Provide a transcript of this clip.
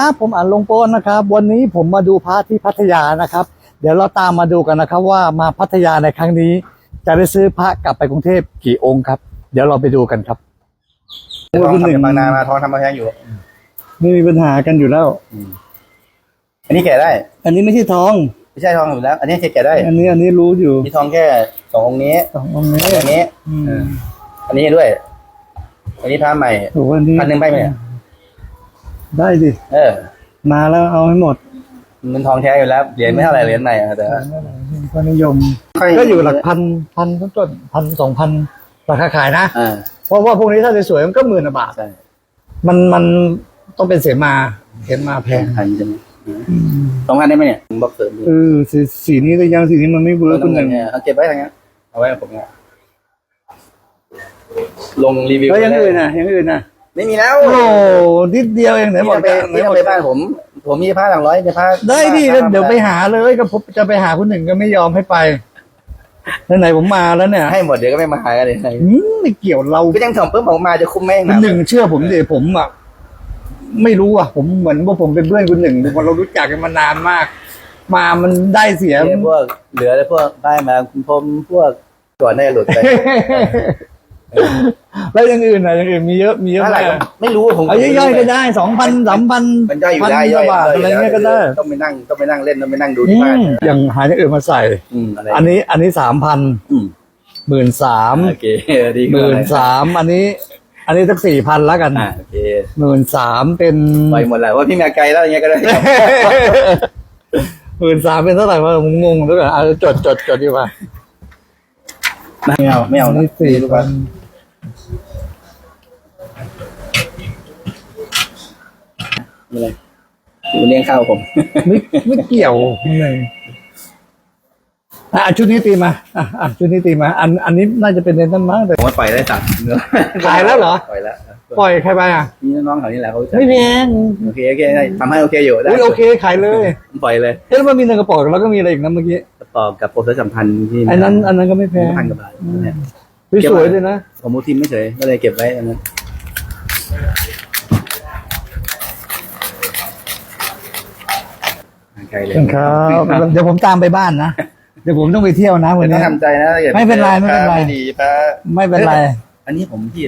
ครับผมอ่านลงโป้นะครับ วันนี้ผมมาดูพระที่พัทยานะครับ เดี๋ยวเราตามมาดูกันนะครับ ว่ามาพัทยาในครั้งนี้ จะได้ซื้อพระกลับไปกรุงเทพกี่องค์ครับ เดี๋ยวเราไปดูกันครับทองทำจากบางนามาทองทำมาแพงอยู่ไม่มีปัญหากันอยู่แล้ว อันนี้แกะได้ อันนี้ไม่ใช่ทองไม่ใช่ทองอยู่แล้ว อันนี้แกะได้ อันนี้อันนี้รู้อยู่มีทองแค่สององค์นี้สององค์นี้สององค์นี้อืมอันนี้ด้วย อันนี้พระใหม่โอ้โหอันนี้พันหนึ่งไปไหมเนี่ย ได้ดิเออ มาแล้วเอาให้หมดมันทองแท้อยู่แล้วเหรียญไม่เท่าไหร่เหรียญใหม่อะแต่ว่าก็นิยมค่ก็อยู่หลักพันพันต้นๆพันสองพันราคาขายนะ อ่าเพราะว่าพวกนี้ถ้าสวยๆมันก็หมื่นบาท ใช่มันมันต้องเป็นเสมาเสมาแพงพันใช่ไหมสองพันได้ไหมเนี่ยบอกเสริมดูเออสีสีนี้ก็ยังสีนี้มันไม่เวิร์กคุณหนึ่งเนี่ยเอาเก็บไว้ทางนี้เอาไว้กับผมเนี่ยลงรีวิวแล้วอยังอื่นนะอยังอื่นนะ ไม่มีแล้วโอ้โหนิดเดียวเองไหนนี่บอกไปจะไหนนี่บอกไปบ้านผม ผมมีผ้าหลังร้อยมีผ้าได้ดิเดี๋ยวไปหาเลยก็ผมจะไปหาคุณหนึ่งก็ไม่ยอมให้ไปไหนๆผมมาแล้วเนี่ยให้หมดเดี๋ยวก็ไม่มาหากันเลยอืมไม่เกี่ยวเราก็ยังส่งปุ๊บผมมาจะคุ้มแม่งคุณหนึ่งเชื่อผมดิผมอะไม่รู้อะ ผมเหมือนว่าผมเป็นเพื่อนคุณหนึ่งเรารู้จักกันมานานมาก มามันได้เสีย เนี่ยพวกเหลือแล้วพวกได้มาคุณพรมพวกก่อนได้หลุดไป แล้วอยังอื่นนะอยังอื่นมีเยอะมีเยอะเท่าไหร่มากไม่รู้ผมเอาย่อยๆก็ได้สองพันสามพันมันย่อยอยู่พันได้กย่อว่ายบาทอะไรเงี้ยก็ได้ ต้องไปนั่งต้องไปนั่งเล่นต้องไปนั่งดูอืที่บ้านมอย่างหาอย่างอื่นมาใส่ อืมอะไรอันนี้อันนี้สามพันอืมหมื่นสามโอเคดีหมื่นสามอันนี้ อันนี้สักสี่พันแล้วกันอ่าโอเคหมื่นสามเป็นปล่อยหมดแหละว่าพี่มาไกลแล้วอย่างเงี้ยก็ได้หมื่นสามเป็นเท่าไหร่วะผมงงด้วยกันเอาจดจดจดดีกว่าไม่เอาไม่เอาอันนะนี้สี่รู้พัป่ะน ไม่เลยเลี้ยงข้าวผม ไม่ไม่เกี่ยวเลยอะชุดนี้ตีมาอะอะชุดนี้ตีมา อันอันนี้น่าจะเป็นในต้นไม้แต่ผมว่าปล่อยได้สั่งเนื้อขายแล้วเหรอ ปล่อยแล้วปล่อยใครไปอะมีน้องๆแถวนี้แหละเขาจะไม่แพงโอเคโอเคได้ทำให้โอเคอยู่ได้อุ้ยโอเคขายเลยปล่อยเลยเอ๊ะแล้วมันมีหนึ่งกระป๋องแล้วก็มีอะไรอีกนะเมื่อกี้ต่อกับโปรเซสสัมพันธ์ที่อันนั้นอันนั้นก็ไม่แพงพันกว่าบาทเนี่ยสวยๆเลยนะผมมูทีมไม่เฉยก็เลยเก็บไว้อันนั้น ไกลเลยครับเดี๋ยวผมตามไปบ้านนะเดี๋ยวผมต้องไปเที่ยวนะวันต้อนี้งทำใจนะถ้ากิดไม่เป็นไรไม่เป็นไรไม่ดีป้าไม่เป็นไร อันนี้ผมพี่